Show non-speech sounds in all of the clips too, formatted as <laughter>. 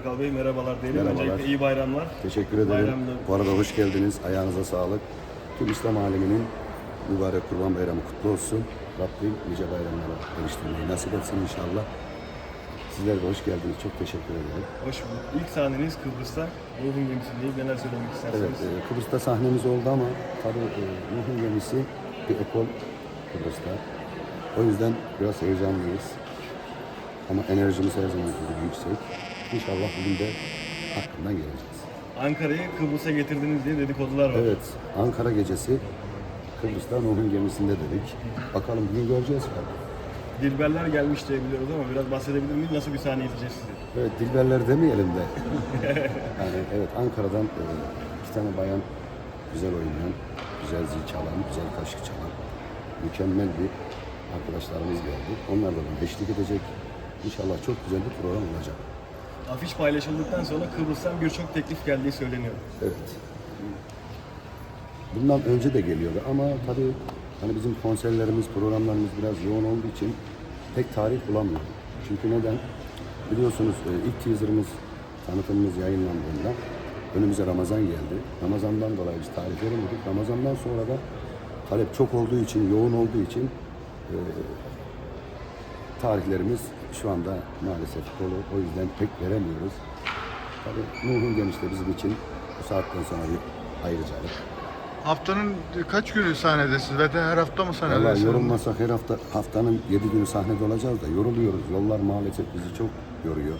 Bakkal Bey merhabalar diyelim. Merhabalar. Öncelikle iyi bayramlar. Teşekkür ederim. Bayramda Bu arada hoş geldiniz. Ayağınıza sağlık. Tüm İslam aleminin mübarek Kurban Bayramı kutlu olsun. Rabbim nice bayramlara eriştirmeyi nasip etsin inşallah. Sizler de hoş geldiniz. Çok teşekkür ederim. hoş bulduk. İlk sahneniz Kıbrıs'ta. Ruhun gemisiyle neler söylemek istersiniz? Evet, e, Kıbrıs'ta sahnemiz oldu ama tabii e, Nuh'un gemisi bir ekol Kıbrıs'ta. O yüzden biraz heyecanlıyız. Ama enerjimiz her zaman gibi yüksek. İnşallah bugün de hakkından geleceğiz. Ankara'yı Kıbrıs'a getirdiniz diye dedikodular var. Evet, Ankara gecesi Kıbrıs'ta Nuh'un gemisinde dedik. Bakalım bugün göreceğiz. Dilberler gelmiş diye biliyoruz ama biraz bahsedebilir miyiz? Nasıl bir sahne izleyeceğiz sizi? Evet, dilberler demeyelim de. <laughs> yani evet, Ankara'dan e, iki tane bayan güzel oynayan, güzel zil çalan, güzel kaşık çalan, mükemmel bir arkadaşlarımız geldi. Onlar da bana eşlik edecek. İnşallah çok güzel bir program olacak. Afiş paylaşıldıktan sonra Kıbrıs'tan birçok teklif geldiği söyleniyor. Evet. Bundan önce de geliyordu ama tabii hani bizim konserlerimiz, programlarımız biraz yoğun olduğu için pek tarih bulamıyorduk. Çünkü neden? Biliyorsunuz e, ilk teaserımız, tanıtımımız yayınlandığında önümüze Ramazan geldi. Ramazan'dan dolayı biz tarih veremedik. Ramazan'dan sonra da talep çok olduğu için, yoğun olduğu için e, tarihlerimiz şu anda maalesef dolu. O yüzden pek veremiyoruz. Tabii Nuh'un Geniş de bizim için bu saatten sonra bir ayrıcalık. Haftanın kaç günü sahnedesiniz? De her hafta mı Valla sahnedesiniz? yorulmasak her hafta haftanın 7 günü sahnede olacağız da yoruluyoruz. Yollar maalesef bizi çok yoruyor.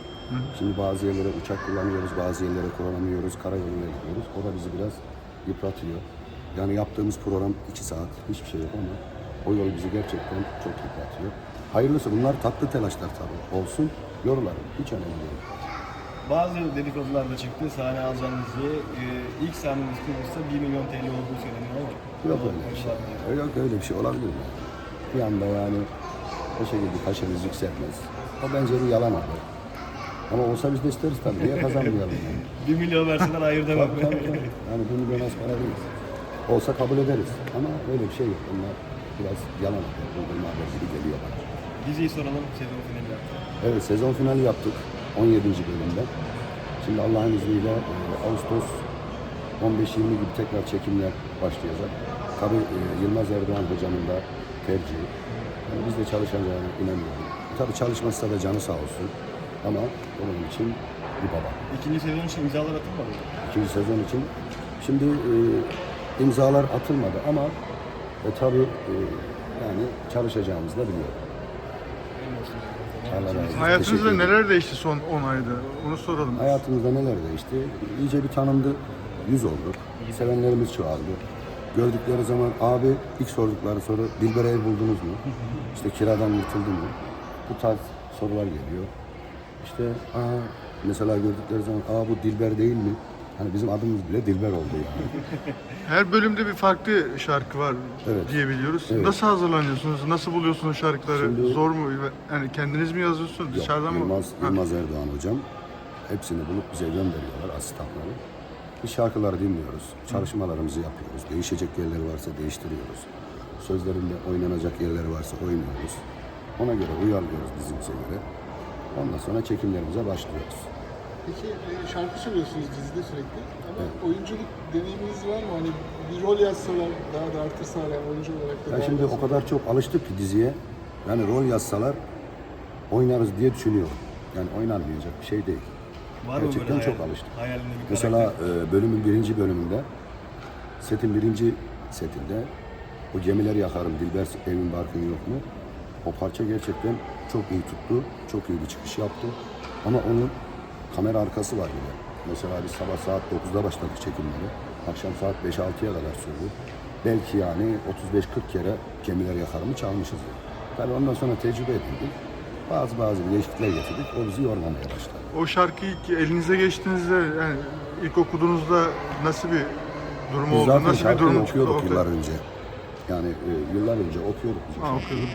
Şimdi bazı yerlere uçak kullanıyoruz, bazı yerlere kullanamıyoruz, karayoluyla gidiyoruz. O da bizi biraz yıpratıyor. Yani yaptığımız program 2 saat, hiçbir şey yok ama o yol bizi gerçekten çok yıpratıyor. Hayırlısı bunlar tatlı telaşlar tabii. Olsun, yorularım. Hiç önemli değil. Bazı dedikodular da çıktı sahne alacağınız diye. Ee, ilk sahneniz Kıbrıs'ta 1 milyon TL olduğu söyleniyor ama. Yok öyle bir şey. Öyle, yok öyle bir şey olabilir mi? Bir anda yani o şekilde kaşemiz yükselmez. O bence bir yalan haber. Ama olsa biz de isteriz tabii. Niye kazanmayalım yani? <laughs> 1 milyon verseler hayır demem. Tabii, tabii, tabii. Yani bir milyon az para değil. Olsa kabul ederiz. Ama öyle bir şey yok. Bunlar biraz yalan haber. Uydurma haber gibi geliyor bana. Diziyi soralım sezon finali yaptı. Evet sezon finali yaptık 17. bölümde. Şimdi Allah'ın izniyle e, Ağustos 15-20 gibi tekrar çekimler başlayacak. Tabii e, Yılmaz Erdoğan hocamın da tercihi. Yani biz de çalışacağına inanıyorum. Tabii çalışmazsa da canı sağ olsun. Ama onun için bir baba. İkinci sezon için imzalar atılmadı. mı? İkinci sezon için. Şimdi e, imzalar atılmadı ama e, tabii e, yani çalışacağımızı da biliyorum. Allah razı olsun. Teşekkür Hayatınızda ederim. neler değişti son 10 ayda? Onu soralım. Hayatımızda neler değişti? İyice bir tanındı, yüz olduk. Sevenlerimiz çoğaldı. Gördükleri zaman abi ilk sordukları soru Dilber ev buldunuz mu? İşte kiradan yırtıldı mı? Bu tarz sorular geliyor. İşte aa, mesela gördükleri zaman aa bu Dilber değil mi? Hani bizim adımız bile Dilber oldu yani. <laughs> Her bölümde bir farklı şarkı var Evet. diyebiliyoruz. Evet. Nasıl hazırlanıyorsunuz? Nasıl buluyorsunuz şarkıları? Şimdi- Zor mu? Yani kendiniz mi yazıyorsunuz? Yok, Dışarıdan mı? Yılmaz, Ha. Yılmaz Erdoğan hocam hepsini bulup bize gönderiyorlar asistanları. Biz şarkıları dinliyoruz, çalışmalarımızı yapıyoruz. Değişecek yerleri varsa değiştiriyoruz. Sözlerinde oynanacak yerleri varsa oynuyoruz. Ona göre uyarlıyoruz dizimize göre. Ondan sonra çekimlerimize başlıyoruz. Peki e, şarkı söylüyorsunuz dizide sürekli ama oyunculuk deneyiminiz var mı? Hani bir rol yazsalar daha da artırsalar yani oyuncu olarak da Ya şimdi da- o kadar çok alıştık ki diziye. Yani rol yazsalar oynarız diye düşünüyorum. Yani oynanmayacak bir şey değil. Var Gerçekten böyle çok hayal- alıştım. Hayalinde bir Mesela e, bölümün birinci bölümünde, setin birinci setinde o gemileri yakarım, Dilber evin barkın yok mu? O parça gerçekten çok iyi tuttu, çok iyi bir çıkış yaptı. Ama onun kamera arkası var bile. Mesela biz sabah saat 9'da başladık çekimleri. Akşam saat 5-6'ya kadar sürdü. Belki yani 35-40 kere gemiler yakarımı çalmışız. Tabii ondan sonra tecrübe edindik. Bazı bazı değişiklikler getirdik. O bizi yormamaya başladı. O şarkıyı ilk elinize geçtiğinizde yani ilk okuduğunuzda nasıl bir durum oldu? zaten Nasıl bir durum çıktı okuyorduk ortaya? yıllar önce. Yani e, yıllar önce okuyorduk biz. Ha okudum.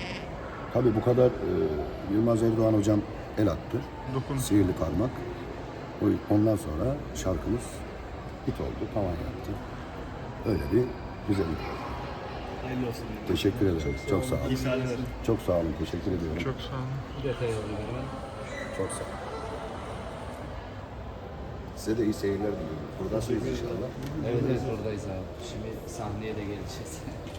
Tabii bu kadar e, Yılmaz Erdoğan hocam el attı. Dokun. Sihirli parmak. O- Ondan sonra şarkımız hit oldu, tavan yaptı. Öyle bir oldu. Hayırlı olsun. Teşekkür ederim. Çok sağ olun. İyi sahneler. Çok sağ olun. Teşekkür ediyorum. Çok sağ olun. Çok sağ olun. Size de iyi seyirler diliyorum. Buradasınız inşallah. Evet evet buradayız abi. Şimdi sahneye de geleceğiz. <laughs>